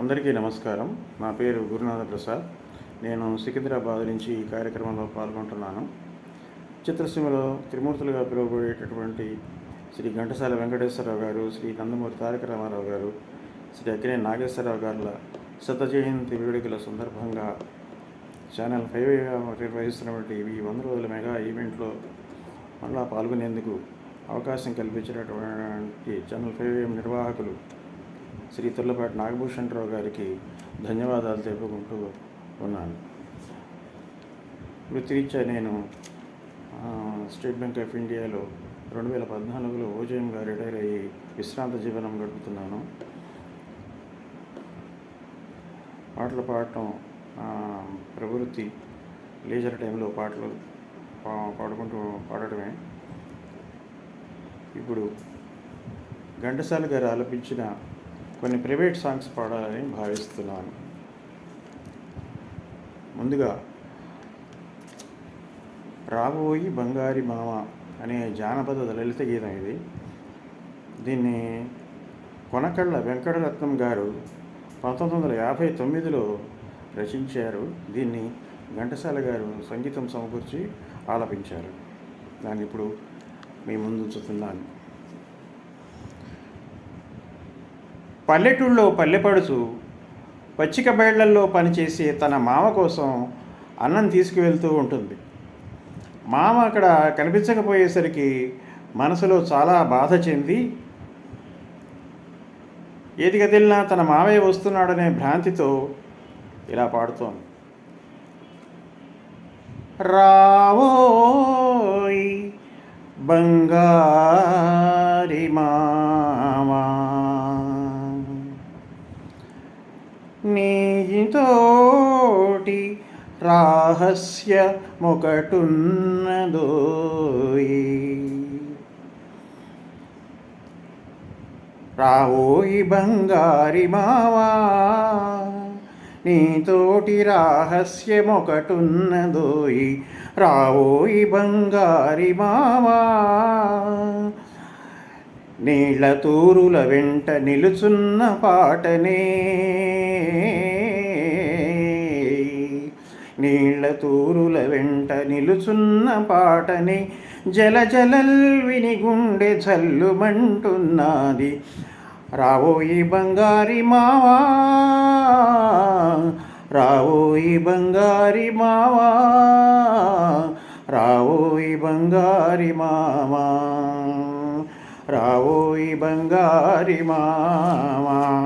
అందరికీ నమస్కారం. నా పేరు గురునాథ ప్రసాద్. నేను సికింద్రాబాద్ నుంచి ఈ కార్యక్రమంలో పాల్గొంటున్నాను. చిత్రసీమలో త్రిమూర్తులుగా పిలువబడేటటువంటి శ్రీ ఘంటసాల వెంకటేశ్వరరావు గారు శ్రీ నందమూరి తారక రామారావు గారు శ్రీ అక్కినే నాగేశ్వరరావు గారుల శత జయంతి వేడుకల సందర్భంగా ఛానల్ ఫైవ్ నిర్వహిస్తున్నటువంటి ఈ వంద రోజుల మెగా ఈవెంట్లో మళ్ళా పాల్గొనేందుకు అవకాశం కల్పించినటువంటి ఛానల్ ఫైవ్ నిర్వాహకులు శ్రీ తుల్లపాటి నాగభూషణరావు గారికి ధన్యవాదాలు తెలుపుకుంటూ ఉన్నాను. వృత్తిరీత్యా నేను స్టేట్ బ్యాంక్ ఆఫ్ ఇండియాలో రెండు వేల పద్నాలుగులో ఓజేఎంగా రిటైర్ అయ్యి విశ్రాంత జీవనం గడుపుతున్నాను. పాటలు పాడటం ప్రవృత్తి లేజర్ టైంలో పాటలు పా- పాడుకుంటూ పాడటమే. ఇప్పుడు ఘంటసాల గారు ఆలపించిన కొన్ని ప్రైవేట్ సాంగ్స్ పాడాలని భావిస్తున్నాను. ముందుగా రాబోయి బంగారి మామ అనే జానపద లలిత గీతం ఇది. దీన్ని కొనకళ్ళ వెంకటరత్నం గారు పంతొమ్మిది వందల యాభై తొమ్మిదిలో రచించారు. దీన్ని ఘంటసాల గారు సంగీతం సమకూర్చి ఆలపించారు. దాన్ని ఇప్పుడు మీ ముందు పల్లెటూళ్ళలో పల్లెపడుచు పచ్చిక బయళ్ళల్లో పనిచేసే తన మామ కోసం అన్నం తీసుకువెళ్తూ ఉంటుంది. మామ అక్కడ కనిపించకపోయేసరికి మనసులో చాలా బాధ చెంది ఏది కదిలినా తన మావయ్య వస్తున్నాడనే భ్రాంతితో ఇలా పాడుతోంది. రావోయ్ బంగారి మామా నీతోటి రహస్య మొకటున్నదోయి రావోయి బంగారి మావా నీతోటి రహస్యమొకటున్నదోయి రావోయి బంగారి మావా నీళ్ళ తూరుల వెంట నిలుచున్న పాటనే. నీళ్ళ తూరుల వెంట నిలుచున్న పాటని జల జలల్ విని గుండె జల్లుమంటున్నది. రావోయి బంగారి మావా రావోయి బంగారి మావా రావోయి బంగారి మామా రావోయి బంగారి మామా.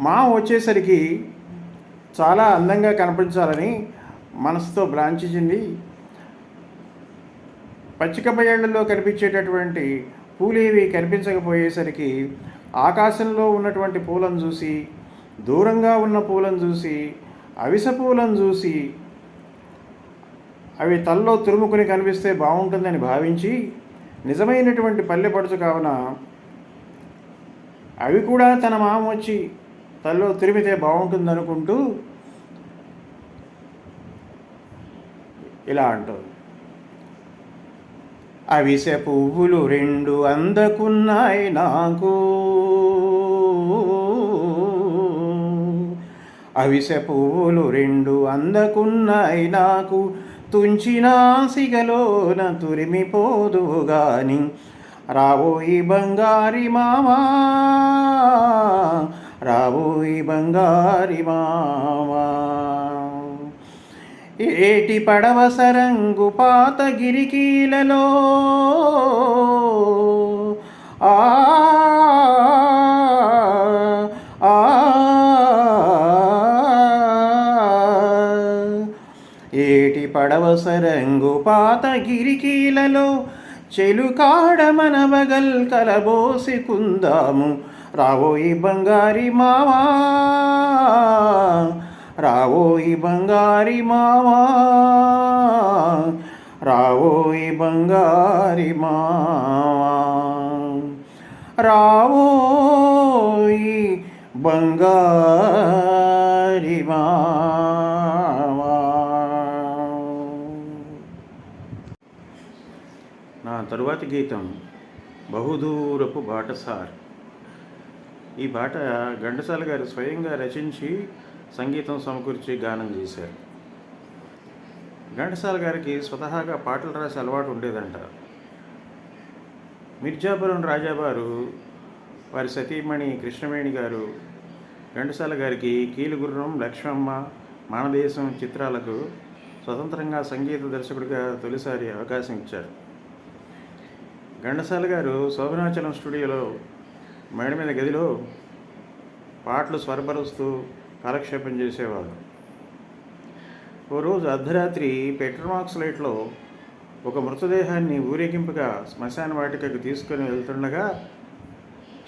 మా వచ్చేసరికి చాలా అందంగా కనిపించాలని మనసుతో బ్రాంచింది పచ్చిక బయళ్ళలో కనిపించేటటువంటి పూలేవి కనిపించకపోయేసరికి ఆకాశంలో ఉన్నటువంటి పూలను చూసి దూరంగా ఉన్న పూలను చూసి అవిస పూలను చూసి అవి తల్లో తురుముకుని కనిపిస్తే బాగుంటుందని భావించి నిజమైనటువంటి పల్లెపడుచు కావున అవి కూడా తన మామ వచ్చి తల్లో తిరిమితే బాగుంటుందనుకుంటూ ఇలా అంటుంది. అవిసె పువ్వులు రెండు అందకున్నాయి నాకు. అవిసె పువ్వులు రెండు అందకున్నాయి నాకు. తుంచినా సిగలోన తురిమిపోదు గాని రాబోయి బంగారి మామా రాబోయి బంగారి మామా. ఏటి పడవ సరంగు పాత గిరికీలలో ఆ ఆ, ఏటి పడవ సరంగు పాత గిరికీలలో చెలుకాడ మన బగల్ కలబోసి కుందాము. రావోయి బంగారి మావా రావోయి బంగారి మావా రావోయి బంగారి మావా రావోయి బంగారి మావా. నా తరువాతి గీతం బహుదూరపు బాటసారి. ఈ పాట ఘంటసాల గారు స్వయంగా రచించి సంగీతం సమకూర్చి గానం చేశారు. ఘంటసాల గారికి స్వతహాగా పాటలు రాసే అలవాటు ఉండేదంట. మిర్జాపురం రాజావారు వారి సతీమణి కృష్ణవేణి గారు ఘంటసాల గారికి కీలుగుర్రం లక్ష్మమ్మ మానదేశం చిత్రాలకు స్వతంత్రంగా సంగీత దర్శకుడిగా తొలిసారి అవకాశం ఇచ్చారు. ఘంటసాల గారు శోభనాచలం స్టూడియోలో మేడ మీద గదిలో పాటలు స్వరపరుస్తూ కాలక్షేపం చేసేవారు. ఓ రోజు అర్ధరాత్రి పెట్రోమాక్స్ లైట్లో ఒక మృతదేహాన్ని ఊరేగింపుగా శ్మశాన వాటికకు తీసుకొని వెళ్తుండగా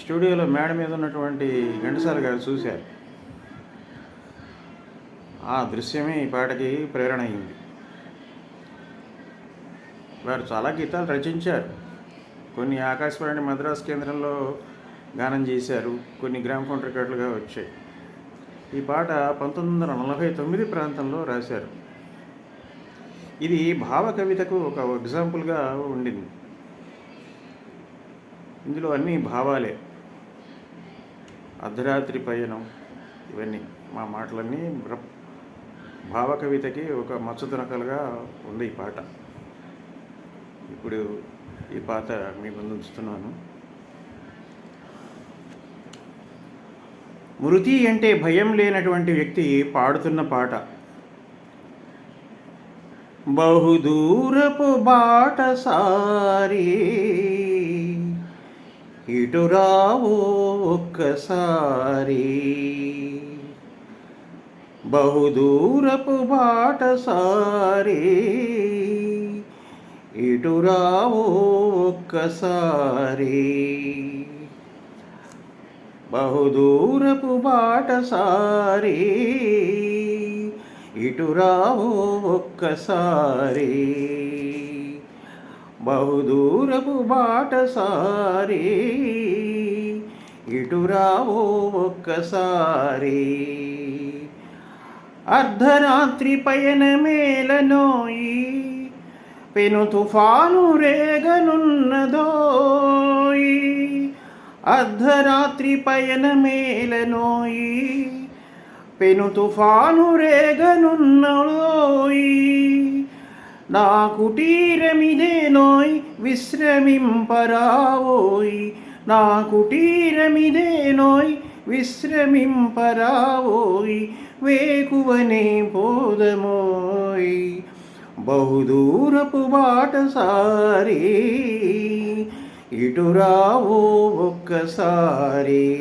స్టూడియోలో మేడ మీద ఉన్నటువంటి ఘంటసాల గారు చూశారు. ఆ దృశ్యమే ఈ పాటకి ప్రేరణ అయింది. వారు చాలా గీతాలు రచించారు. కొన్ని ఆకాశవాణి మద్రాస్ కేంద్రంలో గానం చేశారు. కొన్ని గ్రామ్ఫోన్ రికార్డులుగా వచ్చాయి. ఈ పాట పంతొమ్మిది వందల నలభై తొమ్మిది ప్రాంతంలో రాశారు. ఇది భావ కవితకు ఒక ఎగ్జాంపుల్గా ఉండింది. ఇందులో అన్ని భావాలే. అర్ధరాత్రి పయనం ఇవన్నీ మా మాటలన్నీ భావ కవితకి ఒక మచ్చుతునకలుగా ఉంది ఈ పాట. ఇప్పుడు ఈ పాట మీ ముందు మృతి అంటే భయం లేనటువంటి వ్యక్తి పాడుతున్న పాట. బహుదూరపు బాట సారి ఇటు ఒక్కసారి. బహుదూరపు బాట సారి ఇటు ఒక్కసారి. బహుదూరపు బాట సారి ఇటు రావు ఒక్కసారి. బహుదూరపు బాట సారి ఇటు రావు ఒక్కసారి. అర్ధరాత్రి పయనమేలనోయి పెను తుఫాను రేగనున్నదోయి అర్ధరాత్రి పయనమేలనోయి పెను తుఫాను రేగనున్నదోయి నా కుటీరమిదేనోయ్ విశ్రమింపరావోయ్ నా కుటీరమిదేనోయ్ విశ్రమింపరావోయ్ వేకువనే పోదమోయ్ బహుదూరపు బాట సారి ఇటు రావు ఒక్కసారి.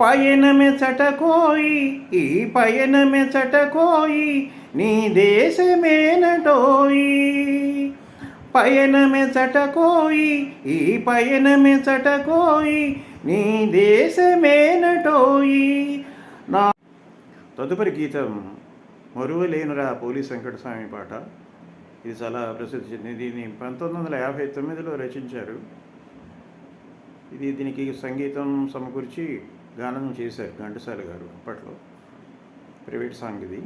పయనమే చటకోయి ఈ పయనమే చటకోయి నీ దేశమేనటోయి. పయనమే చటకోయి ఈ పయనమే చటకోయి నీ దేశమేనటోయి. నా తదుపరి గీతం మరువలేనురా పోలీస్ వెంకటస్వామి పాట. ఇది చాలా ప్రసిద్ధి చెందింది. దీన్ని పంతొమ్మిది వందల యాభై తొమ్మిదిలో రచించారు. ఇది దీనికి సంగీతం సమకూర్చి గానం చేశారు ఘంటసాల గారు అప్పట్లో. ప్రైవేట్ సాంగ్ ఇది.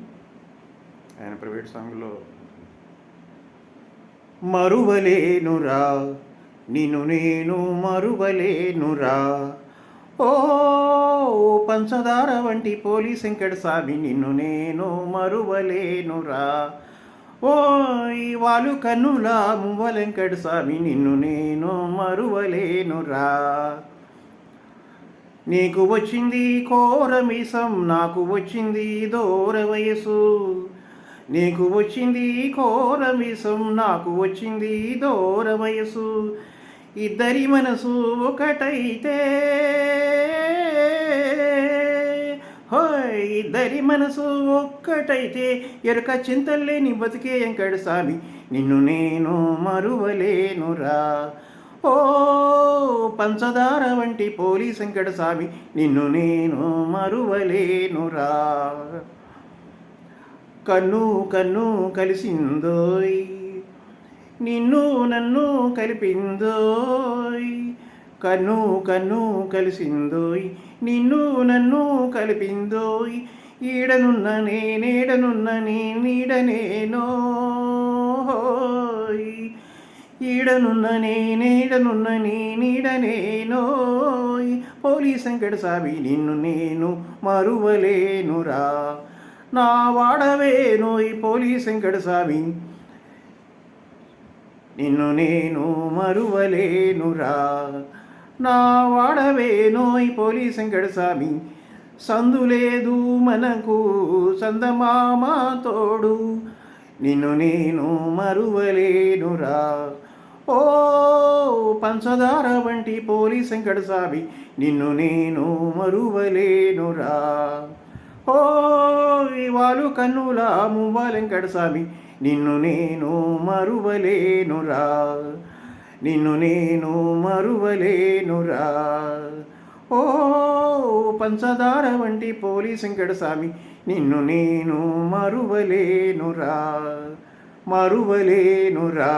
ఆయన ప్రైవేట్ సాంగ్లో మరువలేనురా నిన్ను నేను మరువలేనురా ఓ పంచదార వంటి పోలీస్ వెంకట స్వామి నిన్ను నేను మరువలేనురా ఓ వాలు కన్నులా మువ్వలెంకట స్వామి నిన్ను నేను మరువలేనురా. నీకు వచ్చింది కోరమీసం నాకు వచ్చింది దూర వయసు. నీకు వచ్చింది కోరమీసం నాకు వచ్చింది దూర వయసు. ఇద్దరి మనసు ఒకటైతే హోయ్ ఇద్దరి మనసు ఒక్కటైతే ఎరుక చింతలేని బతికే ఎంకడు స్వామి నిన్ను నేను మరువలేనురా. ఓ పంచదార వంటి పోలీస్ వెంకట స్వామి నిన్ను నేను మరువలేనురా. కన్ను కన్ను కలిసిందోయ్ నిన్ను నన్ను కలిపిందోయ్. కన్ను కన్ను కలిసిందోయ్ నిన్ను నన్ను కలిపిందోయ్. ఈడనున్న నేనేడనున్న నీ నీడనేనోయ్ ఈడనున్న నేనేడనున్న నీ నీడనేనోయ్ పోలీస్ వెంకట సామి నిన్ను నేను మరువలేనురా. నా వాడవేనోయ్ పోలీస్ వెంకట సాబి. నిన్ను నేను మరువలేనురా. నా వాడవేనోయ్ పోలీస్ వెంకట స్వామి. సందులేదు మనకు సందమామ తోడు. నిన్ను నేను మరువలేనురా. ఓ పంచదార వంటి పోలీస్ వెంకట స్వామి నిన్ను నేను మరువలేనురా. ఓ ఇవాలు కన్నుల మువ్వాలెంకట స్వామి నిన్ను నేను మరువలేనురా. నిన్ను నేను మరువలేనురా. ఓ పంచదార వంటి పోలీస్ వెంకట స్వామి నిన్ను నేను మరువలేనురా. మరువలేనురా.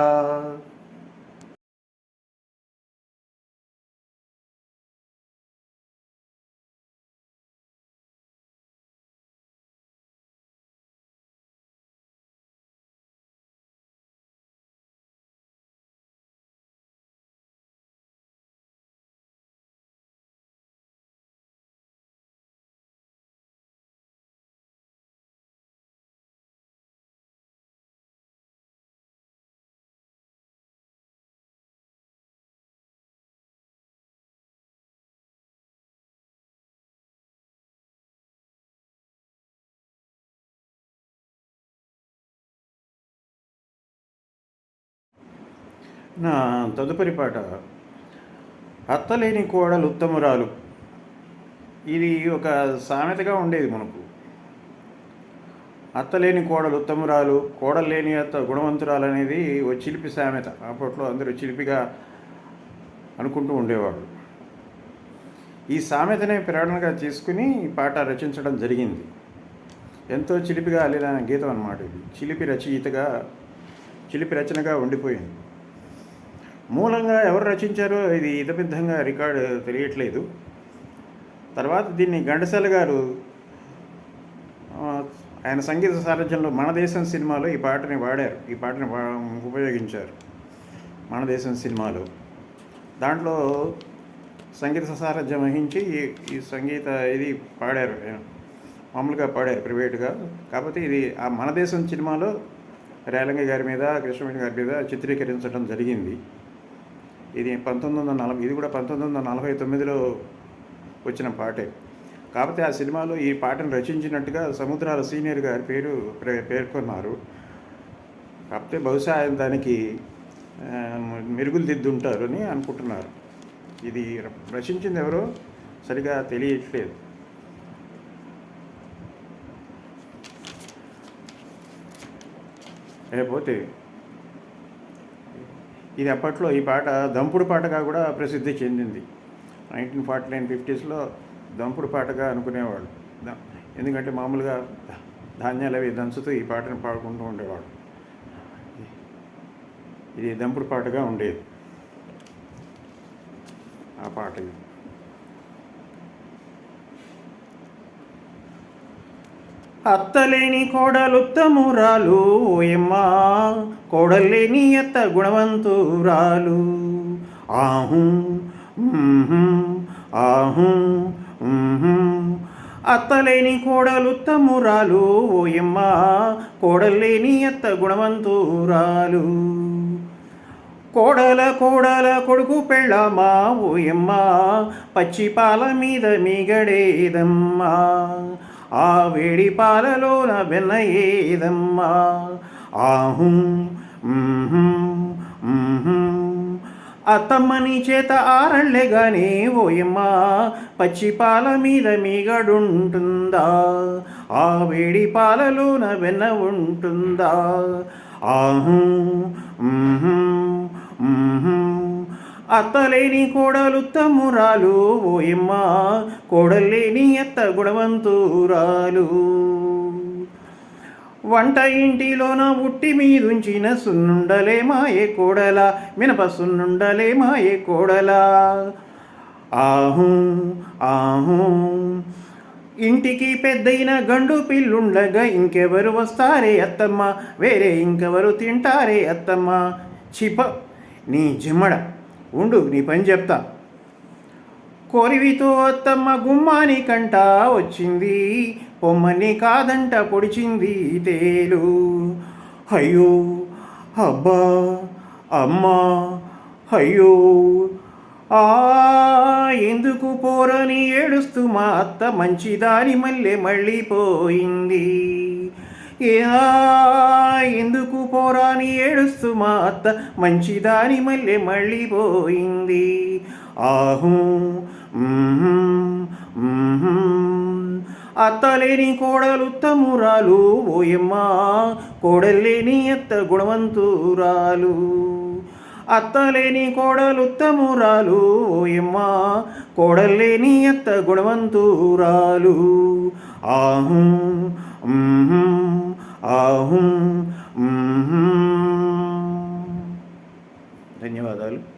నా తదుపరి పాట. అత్తలేని కోడలు ఉత్తమురాలు. ఇది ఒక సామెతగా ఉండేది మనకు. అత్తలేని కోడలు ఉత్తమురాలు కోడలు లేని అత్త గుణవంతురాలు అనేది ఓ చిలిపి సామెత. అప్పట్లో అందరూ చిలిపిగా అనుకుంటూ ఉండేవాళ్ళు. ఈ సామెతనే ప్రేరణగా తీసుకుని ఈ పాట రచించడం జరిగింది. ఎంతో చిలిపిగా అల్లిన గీతం అన్నమాట ఇది. చిలిపి రచయితగా చిలిపి రచనగా ఉండిపోయింది. మూలంగా ఎవరు రచించారో ఇది ఇతబిద్ధంగా రికార్డు తెలియట్లేదు. తర్వాత దీన్ని ఘంటసాల గారు ఆయన సంగీత సారథ్యంలో మన దేశం సినిమాలో ఈ పాటని వాడారు. ఈ పాటని ఉపయోగించారు మన దేశం సినిమాలో. దాంట్లో సంగీత సారథ్యం వహించి ఈ ఈ సంగీత ఇది పాడారు మామూలుగా పాడారు ప్రైవేట్గా. కాకపోతే ఇది ఆ మన దేశం సినిమాలో రేలంగి గారి మీద కృష్ణవేణి గారి మీద చిత్రీకరించడం జరిగింది. ఇది పంతొమ్మిది వందల నలభై ఇది కూడా పంతొమ్మిది వందల నలభై తొమ్మిదిలో వచ్చిన పాటే. కాకపోతే ఆ సినిమాలో ఈ పాటను రచించినట్టుగా సముద్రాల సీనియర్ గారి పేరు పేర్కొన్నారు. కాకపోతే బహుశా ఆయన దానికి మెరుగులు దిద్దుంటారు అని అనుకుంటున్నారు. ఇది ర- రచించింది ఎవరో సరిగా తెలియట్లేదు. లేకపోతే ఇది అప్పట్లో ఈ పాట దంపుడు పాటగా కూడా ప్రసిద్ధి చెందింది. నైన్టీన్ ఫార్టీ నైన్ ఫిఫ్టీస్లో దంపుడు పాటగా అనుకునేవాళ్ళు. ఎందుకంటే మామూలుగా ధాన్యాలు అవి దంచుతూ ఈ పాటను పాడుకుంటూ ఉండేవాడు ఇది దంపుడు పాటగా ఉండేది. ఆ పాట అత్తలేని కోడలుత్తమురాలు ఓయమ్మా కోడలేని అత్త గుణవంతురాలు. ఆహు ఆహు అత్తలేని కోడలుత్తమురాలు ఓయమ్మా కోడలేని అత్త గుణవంతురాలు. కోడల కోడల కొడుకు పెళ్ళమా ఓయమ్మా పచ్చి పాల మీద మిగడేదమ్మా. ఆ వేడి పాలలోన వెన్న ఏదమ్మా ఆహు అత్తమ్మని చేత ఆరళ్ళెగానే ఓయమ్మా పచ్చి పాల మీద మీగడుంటుందా? ఆ వేడి పాలలోన వెన్న ఉంటుందా? ఆహు అత్తలేని కోడలు తమ్మురాలు ఓయమ్మ కోడలేని అత్త గుణవంతురాలు. వంట ఇంటిలోన ఉట్టి మీదుంచిన సున్నుండలే మాయే కోడల మినప సున్నుండలే మాయే కోడల. ఆహు ఆహు. ఇంటికి పెద్దయిన గండు పిల్లుండగా ఇంకెవరు వస్తారే అత్తమ్మ? వేరే ఇంకెవరు తింటారే అత్తమ్మ? చిప నీ జిమ్మడ. ఉండు నీ పని చెప్తా. కొరివితో అత్తమ్మ గుమ్మాని కంట వచ్చింది పొమ్మని కాదంట పొడిచింది తేలు. అయ్యో అబ్బా అమ్మా అయ్యో ఆ ఎందుకు పోరని ఏడుస్తూ మా అత్త మంచిదాని మళ్ళీ మళ్ళీ పోయింది. ఎందుకు పోరాని ఏడుస్తూ మా అత్త మంచిదాని మళ్ళీ మళ్ళీ పోయింది? ఆహు అత్తలేని కోడలు తమురాలు ఓయమ్మ కోడలేని అత్త గుణవంతురాలు. అత్తలేని కోడలుత్తమురాలు ఓయమ్మ కోడలేని అత్త గుణవంతురాలు. ఆహు ఆహు ధన్యవాదాలు.